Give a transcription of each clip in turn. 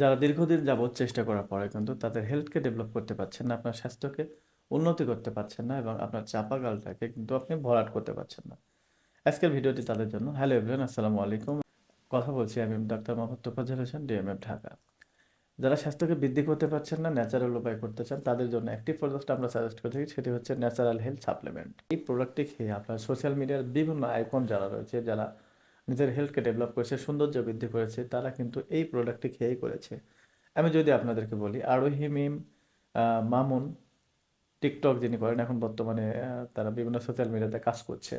যারা দীর্ঘদিন যাবৎ চেষ্টা করার পরে কিন্তু তাদের হেলথকে ডেভেলপ করতে পারছেন না, আপনার স্বাস্থ্যকে উন্নতি করতে পারছেন না এবং আপনার চাপা গালটাকে কিন্তু আপনি ভরাট করতে পারছেন না। আজকের ভিডিওটি তাদের জন্য। হ্যালো এভরিওয়ান আসসালামু আলাইকুম। কথা বলছি আমি ডাক্তার মোহাম্মদ তোফাজ্জল হোসেন ডিএমএফ ঢাকা। যারা স্বাস্থ্যকে বৃদ্ধি করতে পারছেন না ন্যাচারাল উপায় করতে চান, তাদের জন্য একটি প্রোডাক্ট আমরা সাজেস্ট করে থাকি সেটি হচ্ছে ন্যাচারাল হেলথ সাপ্লিমেন্ট এই প্রোডাক্টটি খেয়ে আপনার সোশ্যাল মিডিয়ার বিভিন্ন আইকন যারা রয়েছে, যারা নিজের হেলথকে ডেভেলপ করেছে, সৌন্দর্য বৃদ্ধি করেছে, তারা কিন্তু এই প্রোডাক্টটি খেয়েই করেছে। আমি যদি আপনাদেরকে বলি, আরোহি মিম মামুন টিকটক যিনি করেন, এখন বর্তমানে তারা বিভিন্ন সোশ্যাল মিডিয়াতে কাজ করছে।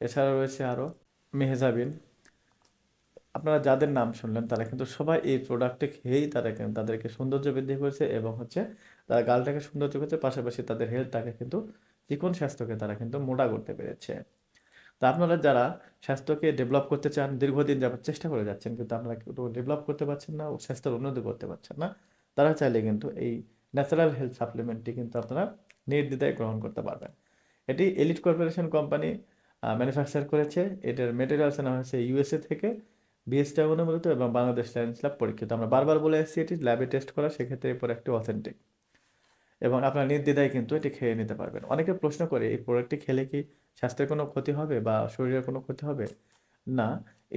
এছাড়া রয়েছে আরও মেহজাবিন। আপনারা যাদের নাম শুনলেন, তারা কিন্তু সবাই এই প্রোডাক্টটি খেয়েই তারা তাদেরকে সৌন্দর্য বৃদ্ধি করেছে এবং হচ্ছে তারা গালটাকে সৌন্দর্য করেছে, পাশাপাশি তাদের হেলথটাকে কিন্তু চিকন স্বাস্থ্যকে তারা কিন্তু মোটা করতে পেরেছে। তা আপনারা যারা স্বাস্থ্যকে ডেভেলপ করতে চান, দীর্ঘদিন যাবত চেষ্টা করে যাচ্ছেন, কিন্তু আপনারা ডেভেলপ করতে পারছেন না ও স্বাস্থ্যের উন্নতি করতে পারছেন না, তারা চাইলে কিন্তু এই ন্যাচারাল হেলথ সাপ্লিমেন্টটি কিন্তু আপনারা নির্দ্বিধায় গ্রহণ করতে পারবেন। এটি এলিট কর্পোরেশন কোম্পানি ম্যানুফ্যাকচার করেছে। এটার মেটেরিয়ালস নেওয়া হয়েছে ইউএসএ থেকে বিএসটা অনুমোদিত এবং বাংলাদেশ লাইন্স ল্যাব পরীক্ষিত। আমরা বারবার বলে এসেছি, এটি ল্যাবে টেস্ট করা, সেক্ষেত্রে এরপর একটি অথেন্টিক এবং আপনার নির্দ্বিধায় কিন্তু এটি খেয়ে নিতে পারবেন। অনেকে প্রশ্ন করে, এই প্রোডাক্টটি খেলে কি স্বাস্থ্যের কোনো ক্ষতি হবে বা শরীরের কোনো ক্ষতি হবে? না,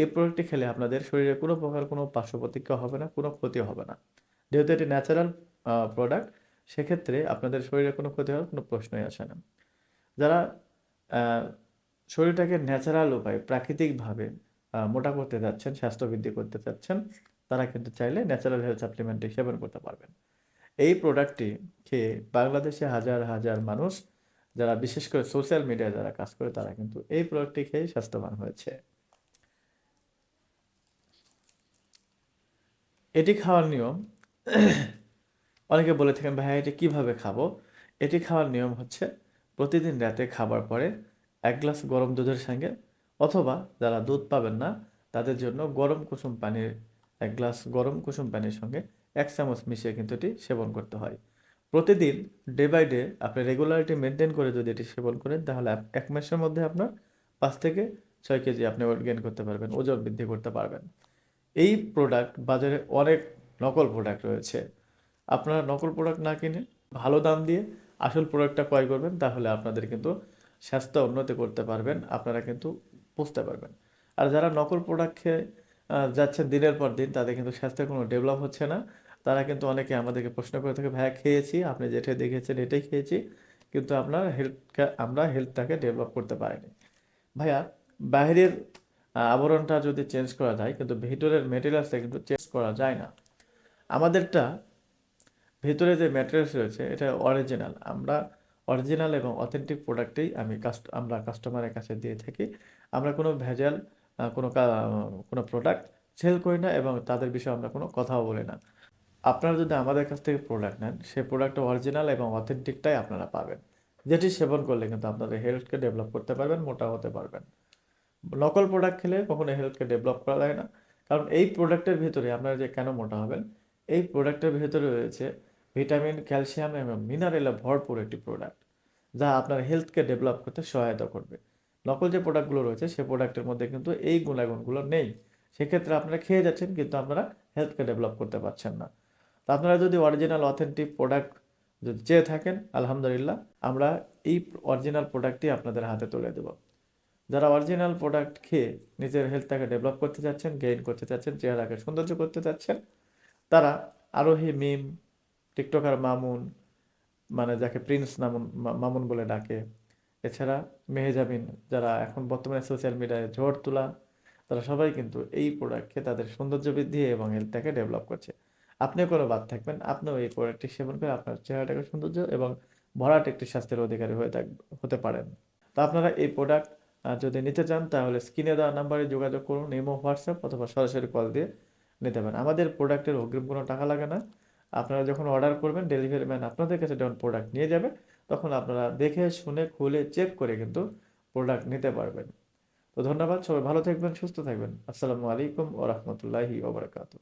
এই প্রোডাক্টটি খেলে আপনাদের শরীরে কোনো প্রকার কোনো পার্শ্ব প্রতিক্রিয়া হবে না, কোনো ক্ষতি হবে না। যেহেতু এটি ন্যাচারাল প্রোডাক্ট সেক্ষেত্রে আপনাদের শরীরে কোনো ক্ষতি হওয়ার কোনো প্রশ্নই আসে না। যারা শরীরটাকে ন্যাচারাল উপায়ে প্রাকৃতিকভাবে মোটা করতে যাচ্ছেন স্বাস্থ্য বৃদ্ধি করতে চাচ্ছেন, তারা কিন্তু চাইলে ন্যাচারাল হেলথ সাপ্লিমেন্টটি সেবন করতে পারবেন। এই প্রোডাক্টটি খেয়ে বাংলাদেশে হাজার হাজার মানুষ, যারা বিশেষ করে সোশ্যাল মিডিয়ায় যারা কাজ করে, তারা কিন্তু এই প্রোডাক্টটি খেয়ে স্বাস্থ্যবান হয়েছে। এটি খাওয়ার নিয়ম, অনেকে বলে থাকেন, ভাই, এটি কীভাবে খাব? এটি খাওয়ার নিয়ম হচ্ছে, প্রতিদিন রাতে খাবার পরে এক গ্লাস গরম দুধের সঙ্গে, অথবা যারা দুধ পাবেন না, তাদের জন্য গরম কুসুম পানির, এক গ্লাস গরম কুসুম পানির সঙ্গে এক চামচ মিশিয়ে কিন্তু এটি সেবন করতে হয়। প্রতিদিন ডে বাই ডে আপনি রেগুলারিটি মেনটেন করে যদি এটি সেবন করেন, তাহলে এক মাসের মধ্যে আপনার পাঁচ থেকে ছয় কেজি আপনি ওয়েট গেইন করতে পারবেন, ওজন বৃদ্ধি করতে পারবেন। এই প্রোডাক্ট বাজারে অনেক নকল প্রোডাক্ট রয়েছে। আপনারা নকল প্রোডাক্ট না কিনে ভালো দাম দিয়ে আসল প্রোডাক্টটা ক্রয় করবেন, তাহলে আপনাদের কিন্তু স্বাস্থ্য উন্নতি করতে পারবেন, আপনারা কিন্তু বুঝতে পারবেন। আর যারা নকল প্রোডাক্ট খেয়ে যাচ্ছেন দিনের পর দিন, তাদের কিন্তু স্বাস্থ্যের কোনো ডেভেলপ হচ্ছে না। তারা কিন্তু অনেকে আমাদেরকে প্রশ্ন করে থাকে, ভাইয়া, খেয়েছি, আপনি যেটা দেখেছেন এটাই খেয়েছি। কিন্তু আপনার হেলথ আমরা হেলথটাকে ডেভেলপ করতে পারিনি। ভাইয়া বাইরের আবরণটা যদি চেঞ্জ করা যায়, কিন্তু ভেতরের মেটেরিয়ালসটা কিন্তু চেঞ্জ করা যায় না। আমাদেরটা ভেতরে যে ম্যাটেরিয়ালস রয়েছে, এটা অরিজিনাল আমরা অরিজিনাল এবং অথেন্টিক প্রোডাক্টেই আমি কাস্ট আমরা কাস্টমারের কাছে দিয়ে থাকি। আমরা কোনো ভেজাল কোনো কোনো প্রোডাক্ট সেল করি না এবং তাদের বিষয়ে আমরা কোনো কথাও বলি না। আপনারা যদি আমাদের কাছ থেকে প্রোডাক্ট নেন, সেই প্রোডাক্টটা অরিজিনাল এবং অথেন্টিকটাই আপনারা পাবেন। যেটি সেবন করলে কিন্তু আপনাদের হেলথকে ডেভেলপ করতে পারবেন, মোটা হতে পারবেন। নকল প্রোডাক্ট খেলে কখনো হেলথকে ডেভেলপ করা যায় না। কারণ এই প্রোডাক্টের ভিতরে আপনারা যে কেন মোটা হবেন, এই প্রোডাক্টের ভিতরে রয়েছে ভিটামিন ক্যালসিয়াম এবং মিনারেলে ভরপুর একটি প্রোডাক্ট যা আপনার হেলথকে ডেভেলপ করতে সহায়তা করবে। নকল যে প্রোডাক্টগুলো রয়েছে সেই প্রোডাক্টের মধ্যে কিন্তু এই গুণাগুণগুলো নেই। সেক্ষেত্রে আপনারা খেয়ে যাচ্ছেন, কিন্তু আপনারা হেলথকে ডেভেলপ করতে পারছেন না। তো আপনারা যদি অরিজিনাল অথেন্টিক প্রোডাক্ট যদি চেয়ে থাকেন, আলহামদুলিল্লাহ, আমরা এই অরিজিনাল প্রোডাক্টটি আপনাদের হাতে তুলে দেবো। যারা অরিজিনাল প্রোডাক্ট খেয়ে নিজের হেলথটাকে ডেভেলপ করতে চাচ্ছেন গেইন করতে চাচ্ছেন, চেহারাকে সৌন্দর্য করতে চাচ্ছেন, তারা আরোহী মিম টিকটকার মামুন মানে যাকে প্রিন্স নামুন মামুন বলে ডাকে। এছাড়া মেহেজাবিন, যারা এখন বর্তমানে সোশ্যাল মিডিয়ায় ঝড় তোলা, তারা সবাই কিন্তু এই প্রোডাক্ট তাদের সৌন্দর্য বৃদ্ধি এবং হেলথটাকে ডেভেলপ করছে। আপনিও কোনো বাদ থাকবেন, আপনিও এই প্রোডাক্টটি সেবন করে আপনার চেহারাটাকে সৌন্দর্য এবং ভরাট একটি স্বাস্থ্যের অধিকারী হয়ে থাক, হতে পারেন। তো আপনারা এই প্রোডাক্ট যদি নিতে চান, তাহলে স্ক্রিনে দেওয়া নাম্বারে যোগাযোগ করুন, ইমো, হোয়াটসঅ্যাপ অথবা সরাসরি কল দিয়ে নিতে পারেন। আমাদের প্রোডাক্টের অগ্রিম কোনো টাকা লাগে না। আপনারা যখন অর্ডার করবেন ডেলিভারি ম্যান আপনাদের কাছে যখন প্রোডাক্ট নিয়ে যাবে, তখন আপনারা দেখে, শুনে, খুলে চেক করে কিন্তু প্রোডাক্ট নিতে পারবেন। তো ধন্যবাদ, সবাই ভালো থাকবেন, সুস্থ থাকবেন। আসসালামু আলাইকুম ও ওবরাকাতু